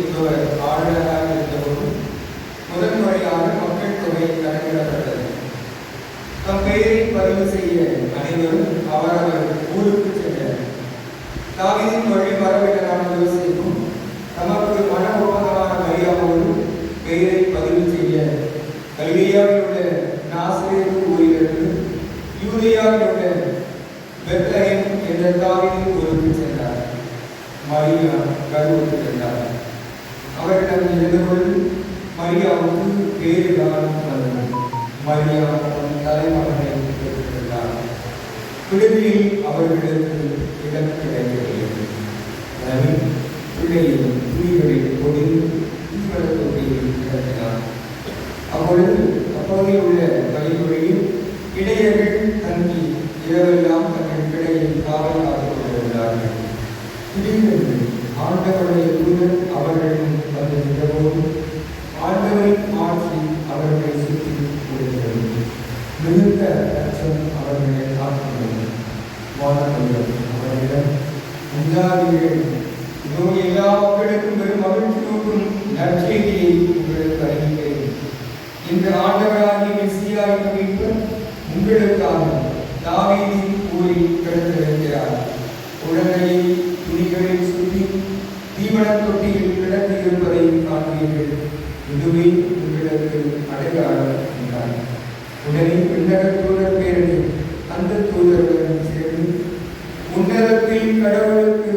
என்பவர் ஆளுநராக இருந்தபோது முதன்முறையாக மக்கள் தொகை கணக்கிடப்பட்டது. தம் பதிவு செய்ய அனைவரும் அவரவர் ஊருக்கு சென்றனர். தாவீதின் வழி வரவிடரான யோசிப்பும் தமக்கு மன ஒப்பந்தமான மரியாதையும் பெயரை பதிவு செய்ய கல்வியாவில் உள்ள நாசிரியர் ஊரிலிருந்து உள்ள பெத்லஹேம் என்ற தாவீதின் ஊருக்கு சென்றார். மரியா கருவுக்கு சென்றார் அவரிடம் இருந்தபொழுது மரியாவுக்கு பேரு தானம் வந்தது மரியா தன் தலைமகனை பெற்றிருந்தார் பிள்ளையில் அவர்களுக்கு இடம் கிடைக்கவில்லை. எனவே பிள்ளையை துணிகளில் பொடிந்து தீவன கிடத்தினார் அப்பொழுது அப்பகுதியில் உள்ள வழிமுறையில் இடையர்கள் தங்கி இரவெல்லாம் திடீரென்று ஆண்டவருடைய தூதன் அவர்களின் வந்து நின்றபோது ஆண்டவரின் ஆட்சி அவர்களை சுற்றி கொடுக்கிறது மிகுந்த அச்சம் அவர்களை காத்துள்ளது வானவர்கள் அவர்களிடம் உண்டாதீர்கள் இதோ எல்லா மக்களுக்கும் பெரும் மகிழ்ச்சி நோக்கும் நற்செய்தியை உங்களுக்கு அறிவிக்கிறேன். இந்த ஆண்டவராகிய மெஸ்ஸியா என்ற மீட்பர் உங்களுக்காக தாவீதின் கூறி பிறந்திருக்கிறார். குழந்தையை துணிகளில் சுற்றி தீவன தொட்டியில் கிடந்து இருப்பதை காண்பீர்கள் இதுவே உங்களுக்கு அடையாளம் என்றார். உடனே விண்ணக தூதர் பேரணி அந்த தூதருடன் சேர்ந்து உன்னதத்தில் கடவுளுக்கு